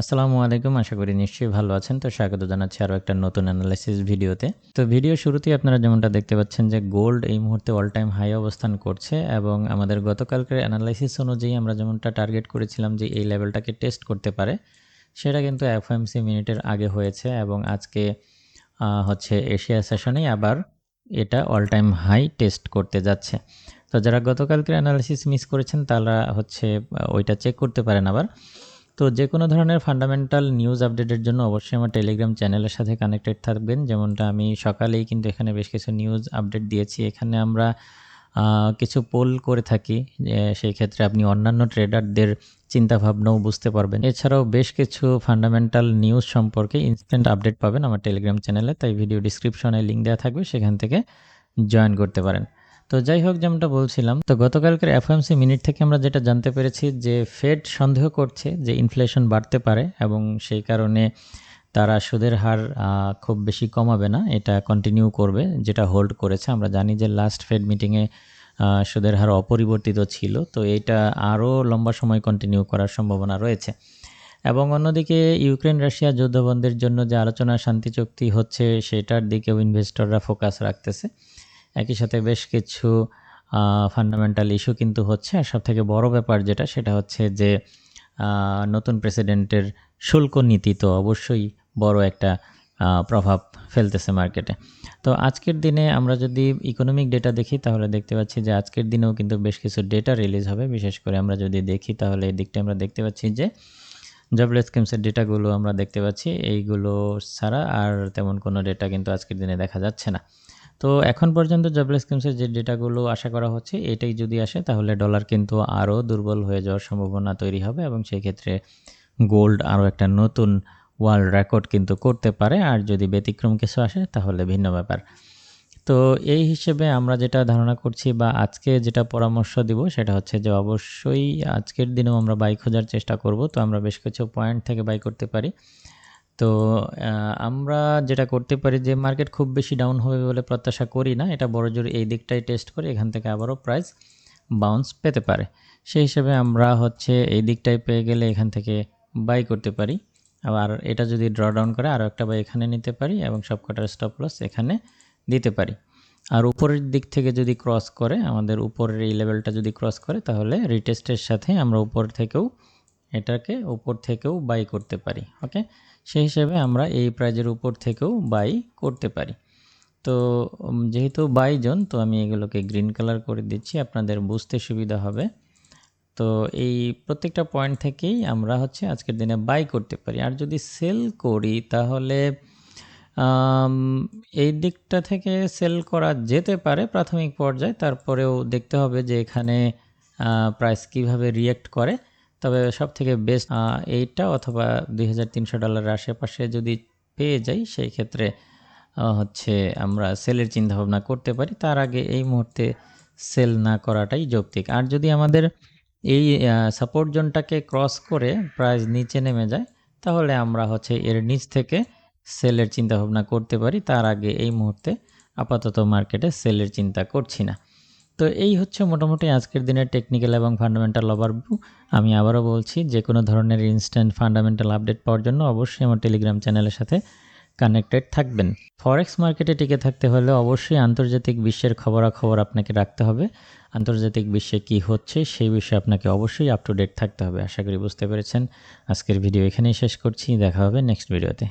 আসসালামু আলাইকুম, আশা করি নিশ্চয়ই ভালো আছেন। তো স্বাগত জানাচ্ছি আরও একটা নতুন অ্যানালাইসিস ভিডিওতে। তো ভিডিও শুরুতেই আপনারা যেমনটা দেখতে পাচ্ছেন যে গোল্ড এই মুহূর্তে অল টাইম হাই অবস্থান করছে এবং আমাদের গতকালকের অ্যানালাইসিস অনুযায়ী আমরা যেমনটা টার্গেট করেছিলাম যে এই লেভেলটাকে টেস্ট করতে পারে, সেটা কিন্তু এফএমসি মিনিটের আগে হয়েছে এবং আজকে হচ্ছে এশিয়া সেশনেই আবার এটা অল টাইম হাই টেস্ট করতে যাচ্ছে। তো যারা গতকালকের অ্যানালাইসিস মিস করেছেন তারা হচ্ছে ওইটা চেক করতে পারেন আবার। তো যে কোনো ধরনের ফান্ডামেন্টাল নিউজ আপডেটের জন্য অবশ্যই আমার টেলিগ্রাম চ্যানেলের সাথে কানেক্টেড থাকবেন। যেমনটা আমি সকালেই কিন্তু এখানে বেশ কিছু নিউজ আপডেট দিয়েছি। এখানে আমরা কিছু পোল করে থাকি সেই ক্ষেত্রে আপনি অন্যান্য ট্রেডারদের চিন্তাভাবনাও বুঝতে পারবেন। এছাড়াও বেশ কিছু ফান্ডামেন্টাল নিউজ সম্পর্কে ইনস্ট্যান্ট আপডেট পাবেন আমার টেলিগ্রাম চ্যানেলে তাই ভিডিও ডিসক্রিপশনে লিঙ্ক দেওয়া থাকবে, সেখান থেকে জয়েন করতে পারেন। তো যাই হোক, যেমনটা বলছিলাম, তো গতকালকের এফএমসি মিনিট থেকে আমরা যেটা জানতে পেরেছি যে ফেড সন্দেহ করছে যে ইনফ্লেশন বাড়তে পারে এবং সেই কারণে তারা সুদের হার খুব বেশি কমাবে না, এটা কন্টিনিউ করবে, যেটা হোল্ড করেছে। আমরা জানি যে লাস্ট ফেড মিটিংয়ে সুদের হার অপরিবর্তিত ছিল, তো এটা আরও লম্বা সময় কন্টিনিউ করার সম্ভাবনা রয়েছে। এবং অন্যদিকে ইউক্রেন রাশিয়া যুদ্ধবন্ধের জন্য যে আলোচনা শান্তি চুক্তি হচ্ছে, সেটার দিকেও ইনভেস্টররা ফোকাস রাখতেছে। একই সাথে বেশ কিছু ফান্ডামেন্টাল ইস্যু কিন্তু হচ্ছে। আর সব থেকে বড় ব্যাপার যেটা, সেটা হচ্ছে যে নতুন প্রেসিডেন্টের শুল্ক নীতি তো অবশ্যই বড় একটা প্রভাব ফেলতেছে মার্কেটে তো আজকের দিনে আমরা যদি ইকোনমিক ডেটা দেখি, তাহলে দেখতে পাচ্ছি যে, আজকের দিনেও কিন্তু বেশ কিছু ডেটা রিলিজ হবে। বিশেষ করে আমরা যদি দেখি, তাহলে এই দিকটা আমরা দেখতে পাচ্ছি যে জবলেস স্কিমসের ডেটাগুলো আমরা দেখতে পাচ্ছি। এইগুলো ছাড়া আর তেমন কোনো ডেটা কিন্তু আজকের দিনে দেখা যাচ্ছে না। তো এখন পর্যন্ত জবলেস স্কিমসের যে ডেটাগুলো আশা করা হচ্ছে, এটাই যদি আসে, তাহলে ডলার কিন্তু আরও দুর্বল হয়ে যাওয়ার সম্ভাবনা তৈরি হবে এবং সেই ক্ষেত্রে গোল্ড আরও একটা নতুন ওয়ার্ল্ড রেকর্ড কিন্তু করতে পারে। আর যদি ব্যতিক্রম কিছু আসে, তাহলে ভিন্ন ব্যাপার। তো এই হিসেবে আমরা যেটা ধারণা করছি বা আজকে যেটা পরামর্শ দিব, সেটা হচ্ছে যে অবশ্যই আজকের দিনেও আমরা বাই খোঁজার চেষ্টা করব। তো আমরা বেশ কিছু পয়েন্ট থেকে বাই করতে পারি। তো আমরা যেটা করতে পারি যে মার্কেট খুব বেশি ডাউন হবে বলে প্রত্যাশা করি না। এটা বড় জোর এই দিকটাই টেস্ট করে এখান থেকে আবারও প্রাইস বাউন্স পেতে পারে। সেই হিসেবে আমরা হচ্ছে এই দিকটাই পেয়ে গেলে এখান থেকে বাই করতে পারি। আবার এটা যদি ড্র ডাউন করে আরও একটা বাই এখানে নিতে পারি এবং সবকটার স্টপ লস এখানে দিতে পারি। আর উপরের দিক থেকে যদি ক্রস করে, আমাদের উপরের এই লেভেলটা যদি ক্রস করে, তাহলে রিটেস্টের সাথে আমরা উপর থেকেও এটাকে উপর থেকেও বাই করতে পারি। ওকে সেই হিসেবে আমরা এই প্রাইজের উপর থেকেও বাই করতে পারি। তো যেহেতু বাই জোন, তো আমি এগুলোকে গ্রিন কালার করে দিচ্ছি, আপনাদের বুঝতে সুবিধা হবে। তো এই প্রত্যেকটা পয়েন্ট থেকেই আমরা হচ্ছে আজকের দিনে বাই করতে পারি। আর যদি সেল করি, তাহলে এই দিকটা থেকে সেল করা যেতে পারে প্রাথমিক পর্যায়ে। তারপরেও দেখতে হবে যে এখানে প্রাইস কীভাবে রিয়েক্ট করে। তবে সব থেকে বেস্ট এইটা অথবা দুই হাজার তিনশো ডলারের আশেপাশে যদি পেয়ে যাই, সেই ক্ষেত্রে হচ্ছে আমরা সেলের চিন্তাভাবনা করতে পারি। তার আগে এই মুহূর্তে সেল না করাটাই যৌক্তিক। আর যদি আমাদের এই সাপোর্ট জোনটাকে ক্রস করে প্রাইস নিচে নেমে যায়, তাহলে আমরা হচ্ছে এর নিচ থেকে সেলের চিন্তা ভাবনা করতে পারি। তার আগে এই মুহূর্তে আপাতত মার্কেটে সেলের চিন্তা করছি না। তো এই হচ্ছে মোটামুটি আজকের দিনের টেকনিক্যাল এবং ফান্ডামেন্টাল ওভারভিউ আমি আবারও বলছি যে কোনো ধরনের ইনস্ট্যান্ট ফান্ডামেন্টাল আপডেট পাওয়ার জন্য অবশ্যই আমার টেলিগ্রাম চ্যানেলের সাথে কানেক্টেড থাকবেন। ফরেক্স মার্কেটে টিকে থাকতে হলে অবশ্যই আন্তর্জাতিক বিশ্বের খবরাখবর আপনাকে রাখতে হবে। আন্তর্জাতিক বিশ্বে কি হচ্ছে সেই বিষয়ে আপনাকে অবশ্যই আপ টু ডেট থাকতে হবে। আশা করি বুঝতে পেরেছেন। আজকের ভিডিও এখানেই শেষ করছি। দেখা হবে নেক্সট ভিডিওতে